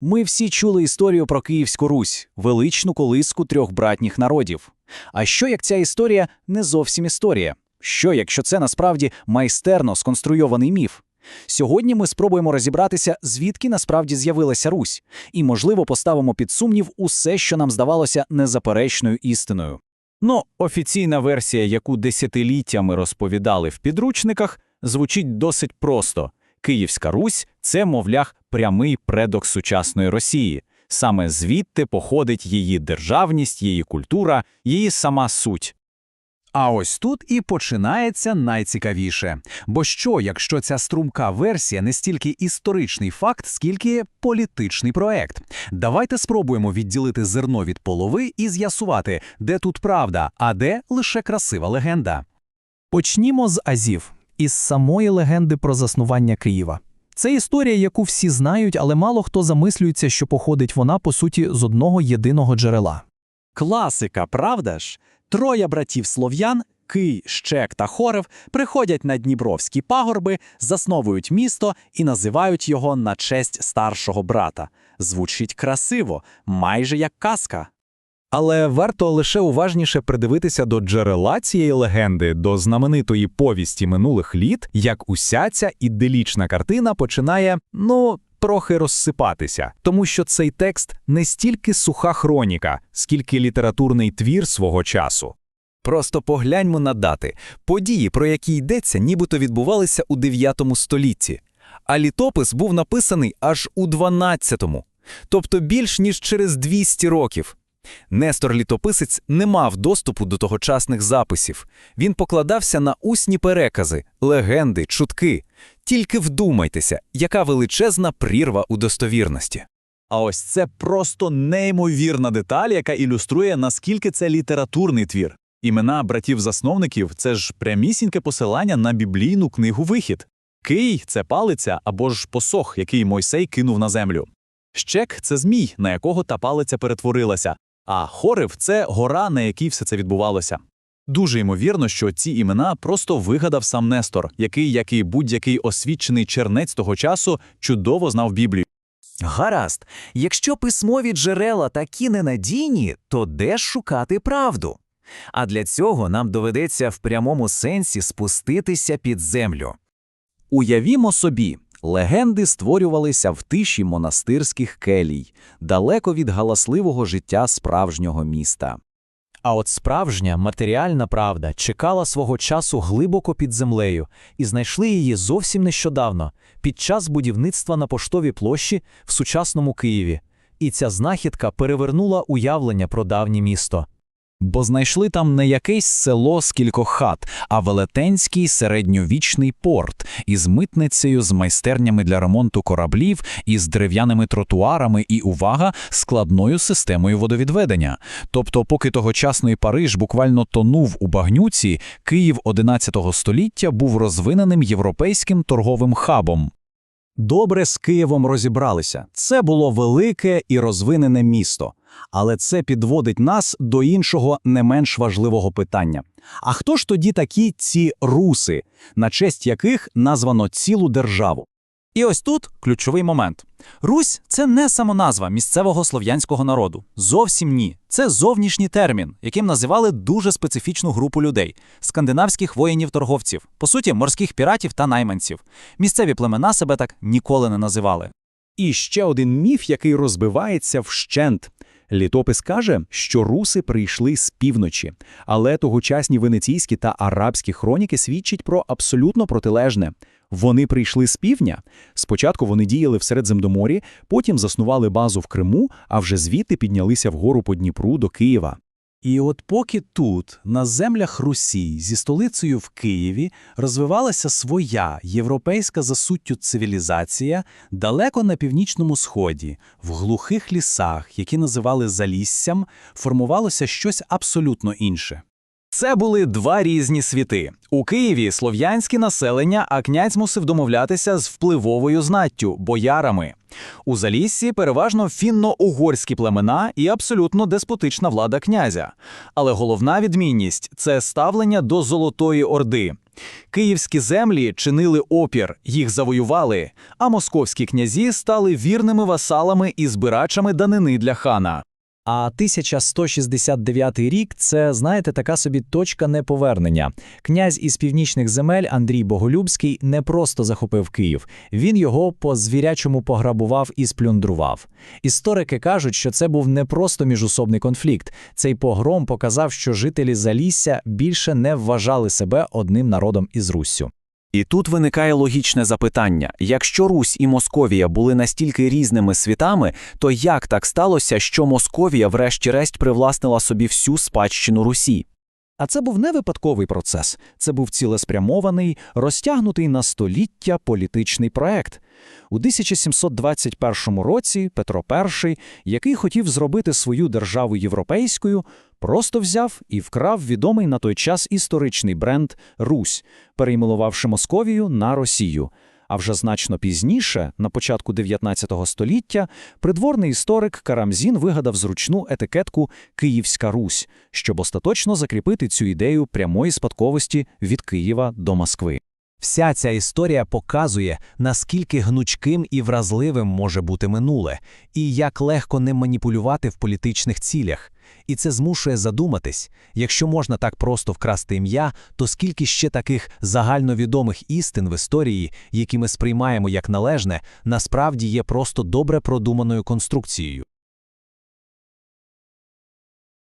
Ми всі чули історію про Київську Русь, величну колиску трьох братніх народів. А що як ця історія не зовсім історія? Що якщо це насправді майстерно сконструйований міф? Сьогодні ми спробуємо розібратися, звідки насправді з'явилася Русь, і, можливо, поставимо під сумнів усе, що нам здавалося незаперечною істиною. Ну, офіційна версія, яку десятиліттями розповідали в підручниках, звучить досить просто. Київська Русь це, мовлях, прямий предок сучасної Росії. Саме звідти походить її державність, її культура, її сама суть. А ось тут і починається найцікавіше. Бо що, якщо ця струмка версія не стільки історичний факт, скільки політичний проект? Давайте спробуємо відділити зерно від полови і з'ясувати, де тут правда, а де лише красива легенда. Почнімо з Азів, із самої легенди про заснування Києва. Це історія, яку всі знають, але мало хто замислюється, що походить вона, по суті, з одного єдиного джерела. Класика, правда ж? Троє братів слов'ян, Кий, Щек та Хорев, приходять на Дніпровські пагорби, засновують місто і називають його на честь старшого брата. Звучить красиво, майже як казка. Але варто лише уважніше придивитися до джерела цієї легенди, до знаменитої повісті минулих літ, як уся ця іделічна картина починає, ну, трохи розсипатися, тому що цей текст не стільки суха хроніка, скільки літературний твір свого часу. Просто погляньмо на дати. Події, про які йдеться, нібито відбувалися у 9 столітті, а літопис був написаний аж у 12-му, тобто більш ніж через 200 років. Нестор Літописець не мав доступу до тогочасних записів. Він покладався на усні перекази, легенди, чутки. Тільки вдумайтеся, яка величезна прірва у достовірності. А ось це просто неймовірна деталь, яка ілюструє, наскільки це літературний твір. Імена братів-засновників це ж прямісіньке посилання на біблійну книгу Вихід. Кий це палиця або ж посох, який Мойсей кинув на землю. Щек це змій, на якого та палиця перетворилася, а хорив це гора, на якій все це відбувалося. Дуже ймовірно, що ці імена просто вигадав сам Нестор, який, як і будь-який освічений чернець того часу, чудово знав Біблію. Гаразд, якщо письмові джерела такі ненадійні, то де ж шукати правду? А для цього нам доведеться в прямому сенсі спуститися під землю. Уявімо собі, легенди створювалися в тиші монастирських келій, далеко від галасливого життя справжнього міста. А от справжня матеріальна правда чекала свого часу глибоко під землею, і знайшли її зовсім нещодавно, під час будівництва на поштовій площі в сучасному Києві. І ця знахідка перевернула уявлення про давнє місто. Бо знайшли там не якесь село з кількох хат, а велетенський середньовічний порт із митницею, з майстернями для ремонту кораблів, із дерев'яними тротуарами і, увага, складною системою водовідведення. Тобто, поки тогочасний Париж буквально тонув у багнюці, Київ XI століття був розвиненим європейським торговим хабом. Добре з Києвом розібралися. Це було велике і розвинене місто. Але це підводить нас до іншого не менш важливого питання. А хто ж тоді такі ці руси, на честь яких названо цілу державу? І ось тут ключовий момент. Русь це не самоназва місцевого слов'янського народу. Зовсім ні. Це зовнішній термін, яким називали дуже специфічну групу людей скандинавських воїнів-торговців, по суті, морських піратів та найманців. Місцеві племена себе так ніколи не називали. І ще один міф, який розбивається вщент. Літопис каже, що руси прийшли з півночі, але тогочасні венеційські та арабські хроніки свідчать про абсолютно протилежне. Вони прийшли з півдня. Спочатку вони діяли в Середземноморі, потім заснували базу в Криму, а вже звідти піднялися вгору по Дніпру до Києва. І от поки тут, на землях Русі, зі столицею в Києві, розвивалася своя європейська за суттю цивілізація, далеко на північному сході, в глухих лісах, які називали Заліссям, формувалося щось абсолютно інше. Це були два різні світи. У Києві слов'янське населення, а князь мусив домовлятися з впливовою знаттю боярами. У Заліссі переважно фінно-угорські племена і абсолютно деспотична влада князя. Але головна відмінність це ставлення до Золотої Орди. Київські землі чинили опір, їх завоювали, а московські князі стали вірними васалами і збирачами данини для хана. А 1169 рік це, знаєте, така собі точка неповернення. Князь із північних земель Андрій Боголюбський не просто захопив Київ, він його по звірячому пограбував і сплюндрував. Історики кажуть, що це був не просто міжусобний конфлікт. Цей погром показав, що жителі Залісся більше не вважали себе одним народом із Руссю. І тут виникає логічне запитання: якщо Русь і Московія були настільки різними світами, то як так сталося, що Московія врешті-решт привласнила собі всю спадщину Русі? А це був не випадковий процес, це був цілеспрямований, розтягнутий на століття політичний проект. У 1721 році Петро І, який хотів зробити свою державу європейською, просто взяв і вкрав відомий на той час історичний бренд «Русь», перейменувавши Московію на Росію. А вже значно пізніше, на початку 19 століття, придворний історик Карамзін вигадав зручну етикетку «Київська Русь», щоб остаточно закріпити цю ідею прямої спадковості від Києва до Москви. Вся ця історія показує, наскільки гнучким і вразливим може бути минуле, і як легко ним маніпулювати в політичних цілях. І це змушує задуматись, якщо можна так просто вкрасти ім'я, то скільки ще таких загальновідомих істин в історії, які ми сприймаємо як належне, насправді є просто добре продуманою конструкцією.